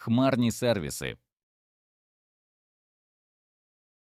хмарні сервіси.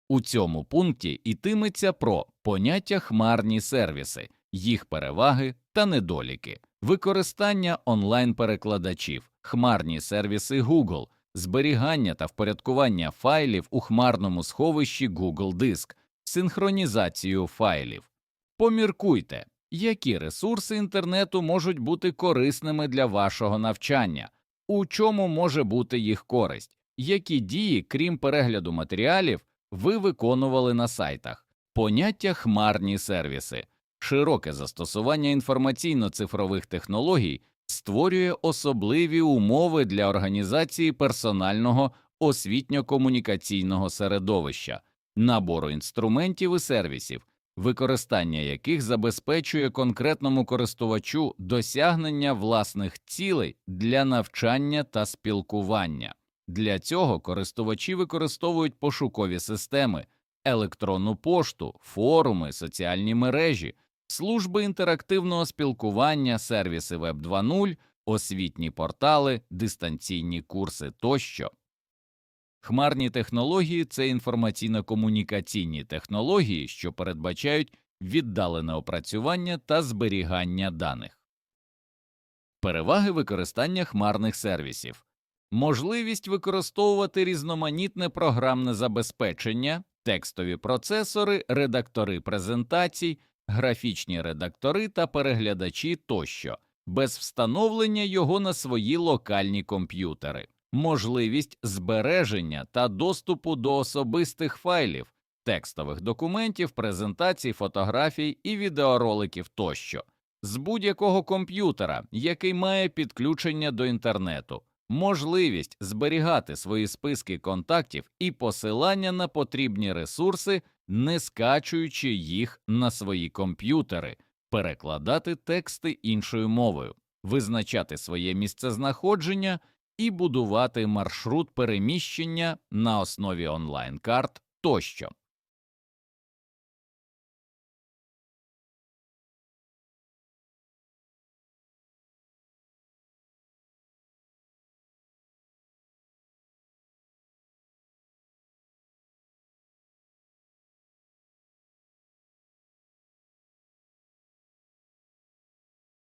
У цьому пункті йтиметься про поняття хмарні сервіси, їх переваги та недоліки, використання онлайн-перекладачів, хмарні сервіси Google, зберігання та впорядкування файлів у хмарному сховищі Google Диск, синхронізацію файлів. Поміркуйте, які ресурси інтернету можуть бути корисними для вашого навчання, у чому може бути їх користь, які дії, крім перегляду матеріалів, ви виконували на сайтах, поняття хмарні сервіси, широке застосування інформаційно-цифрових технологій створює особливі умови для організації персонального освітньо-комунікаційного середовища, набору інструментів і сервісів, використання яких забезпечує конкретному користувачу досягнення власних цілей для навчання та спілкування. Для цього користувачі використовують пошукові системи, електронну пошту, форуми, соціальні мережі, служби інтерактивного спілкування, сервіси Web 2.0, освітні портали, дистанційні курси тощо. Хмарні технології це інформаційно-комунікаційні технології, що передбачають віддалене опрацювання та зберігання даних. Переваги використання хмарних сервісів можливість використовувати різноманітне програмне забезпечення, текстові процесори, редактори презентацій, графічні редактори та переглядачі тощо, без встановлення його на свої локальні комп'ютери, можливість збереження та доступу до особистих файлів, текстових документів, презентацій, фотографій і відеороликів тощо. З будь-якого комп'ютера, який має підключення до інтернету, можливість зберігати свої списки контактів і посилання на потрібні ресурси, не скачуючи їх на свої комп'ютери, перекладати тексти іншою мовою, визначати своє місцезнаходження і будувати маршрут переміщення на основі онлайн-карт тощо.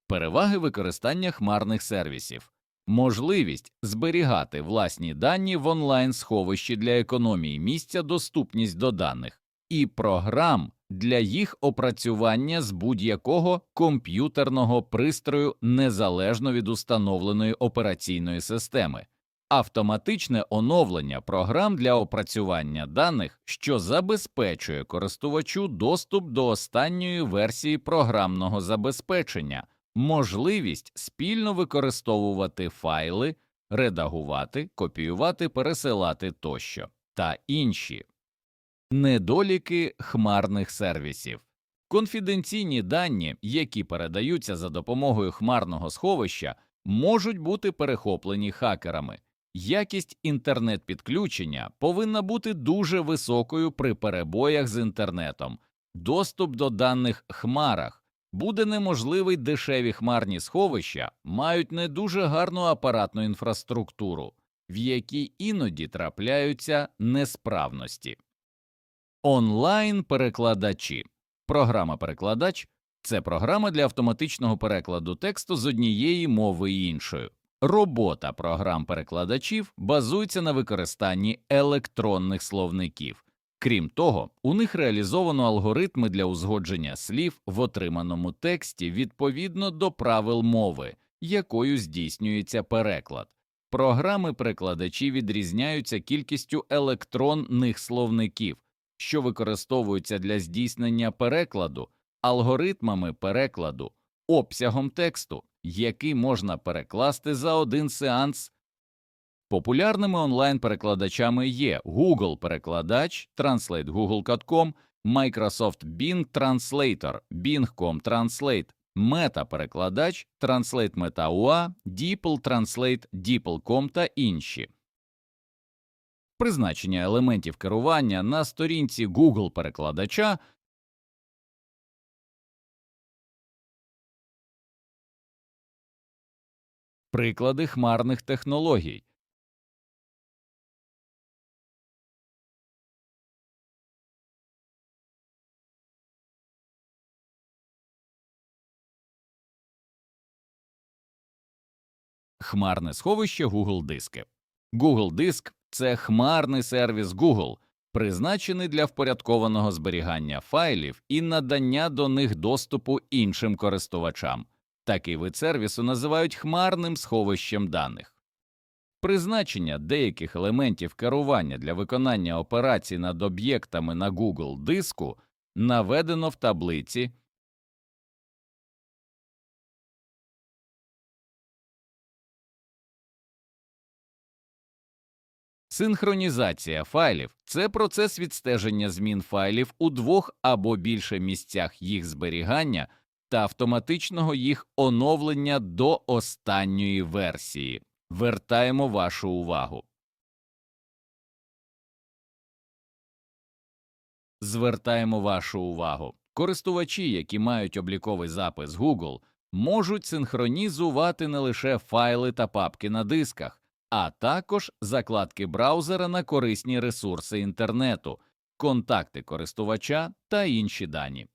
Переваги використання хмарних сервісів, можливість зберігати власні дані в онлайн сховищі для економії місця, доступність до даних і програм для їх опрацювання з будь-якого комп'ютерного пристрою незалежно від установленої операційної системи, автоматичне оновлення програм для опрацювання даних, що забезпечує користувачу доступ до останньої версії програмного забезпечення можливість спільно використовувати файли, редагувати, копіювати, пересилати тощо та інші недоліки хмарних сервісів. Конфіденційні дані, які передаються за допомогою хмарного сховища, можуть бути перехоплені хакерами. Якість інтернет-підключення повинна бути дуже високою при перебоях з інтернетом, доступ до даних хмарах буде неможливий дешеві хмарні сховища мають не дуже гарну апаратну інфраструктуру, в якій іноді трапляються несправності. Онлайн перекладачі програма перекладач це програма для автоматичного перекладу тексту з однієї мови іншою. Робота програм перекладачів базується на використанні електронних словників. Крім того, у них реалізовано алгоритми для узгодження слів в отриманому тексті відповідно до правил мови, якою здійснюється переклад. Програми перекладачі відрізняються кількістю електронних словників, що використовуються для здійснення перекладу, алгоритмами перекладу, обсягом тексту, який можна перекласти за один сеанс Популярними онлайн-перекладачами є Google перекладач, Translate Google.com, Microsoft Bing Translator, Bing.com Translate, Meta перекладач, Translate MetaUA, DeepL Translate, DeepL.com та інші. Призначення елементів керування на сторінці Google перекладача Приклади хмарних технологій хмарне сховище Google Диски. Google Диск це хмарний сервіс Google, призначений для впорядкованого зберігання файлів і надання до них доступу іншим користувачам. Такий вид сервісу називають хмарним сховищем даних. Призначення деяких елементів керування для виконання операцій над об'єктами на Google диску наведено в таблиці Синхронізація файлів це процес відстеження змін файлів у двох або більше місцях їх зберігання та автоматичного їх оновлення до останньої версії. Вертаємо вашу увагу. Звертаємо вашу увагу. Користувачі, які мають обліковий запис Google, можуть синхронізувати не лише файли та папки на дисках, а також закладки браузера на корисні ресурси інтернету, контакти користувача та інші дані.